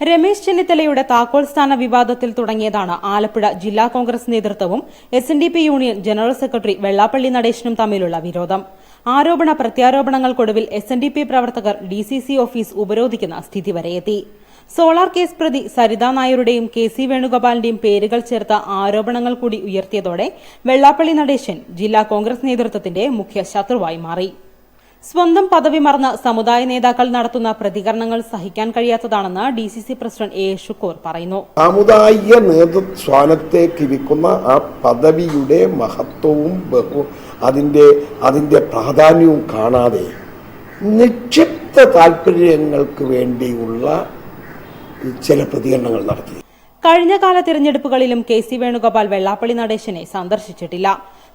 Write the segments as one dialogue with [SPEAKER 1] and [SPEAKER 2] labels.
[SPEAKER 1] രമേശ് ചെന്നിത്തലയുടെ താക്കോൽ സ്ഥാന വിവാദത്തിൽ തുടങ്ങിയതാണ് ആലപ്പുഴ ജില്ലാ കോൺഗ്രസ് നേതൃത്വവും S N D P union general secretary Vellappally നടേശനും തമ്മിലുള്ള വിരോധം. ആരോപണ പ്രത്യാരോപണങ്ങൾക്കൊടുവിൽ എസ് എൻ ഡി പി പ്രവർത്തകർ ഡി സി സി ഓഫീസ് ഉപരോധിക്കുന്ന സ്ഥിതി വരെയെത്തി സോളാർ കേസ് പ്രതി സരിതാ നായരുടെയും കെ സി വേണുഗോപാലിന്റെയും പേരുകൾ ചേർത്ത ആരോപണങ്ങൾ കൂടി ഉയർത്തിയതോടെ വെള്ളാപ്പള്ളി നടേശൻ ജില്ലാ കോൺഗ്രസ് നേതൃത്വത്തിന്റെ മുഖ്യ ശത്രുവായി മാറി. സ്വന്തം പദവി മറന്ന സമുദായ നേതാക്കൾ നടത്തുന്ന പ്രതികരണങ്ങൾ സഹിക്കാൻ കഴിയാത്തതാണെന്ന് D C C president A Shukkur പറയുന്നു.
[SPEAKER 2] സാമുദായിക നേതൃസ്ഥാനത്തേക്ക് ഇരിക്കുന്ന ആ പദവിയുടെ മഹത്വവും ബഹു അതിന്റെ അതിന്റെ പ്രാധാന്യവും കാണാതെ നിക്ഷിപ്ത താല്പര്യങ്ങൾക്ക് വേണ്ടിയുള്ള ചില പ്രതികരണങ്ങൾ നടത്തി.
[SPEAKER 1] കഴിഞ്ഞ കാല തിരഞ്ഞെടുപ്പുകളിലും കെ സി വേണുഗോപാൽ വെള്ളാപ്പള്ളി നടേശനെ സന്ദർശിച്ചിട്ടില്ല.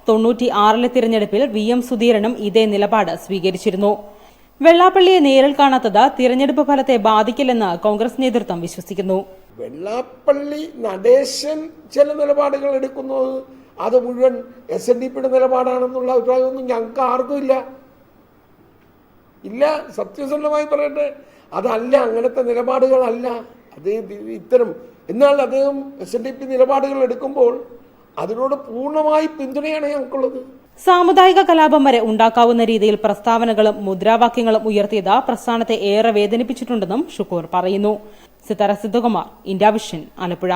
[SPEAKER 1] തൊണ്ണൂറ്റി ആറിലെ തിരഞ്ഞെടുപ്പിൽ വി എം സുധീരനും ഇതേ നിലപാട് സ്വീകരിച്ചിരുന്നു. വെള്ളാപ്പള്ളിയെ നേരിൽ കാണാത്തത് തിരഞ്ഞെടുപ്പ് ഫലത്തെ ബാധിക്കില്ലെന്ന് കോൺഗ്രസ് നേതൃത്വം വിശ്വസിക്കുന്നു.
[SPEAKER 2] വെള്ളാപ്പള്ളി നടേശൻ ചില നിലപാടുകൾ എടുക്കുന്നത് അത് മുഴുവൻ എസ് എൻ ഡി പിയുടെ നിലപാടാണെന്നുള്ള അഭിപ്രായമൊന്നും ഞങ്ങൾക്ക് ആർക്കും ഇല്ല. ഇല്ല സത്യസന്ധമായി പറയട്ടെ. അതല്ല അങ്ങനത്തെ നിലപാടുകളല്ല. അത് ഇത്തരം എന്നാൽ അദ്ദേഹം എസ് എൻ ഡി പി നിലപാടുകൾ എടുക്കുമ്പോൾ അതിനോട് പൂർണമായി പിന്തുണയാണ് ഞങ്ങൾക്കുള്ളത്.
[SPEAKER 1] സാമുദായിക കലാപം വരെ ഉണ്ടാക്കാവുന്ന രീതിയിൽ പ്രസ്താവനകളും മുദ്രാവാക്യങ്ങളും ഉയർത്തിയത് പ്രസ്ഥാനത്തെ ഏറെ വേദനിപ്പിച്ചിട്ടുണ്ടെന്നും ഷുക്കൂർ പറയുന്നു. Sithara Siddhakumar India Vision Alappuzha.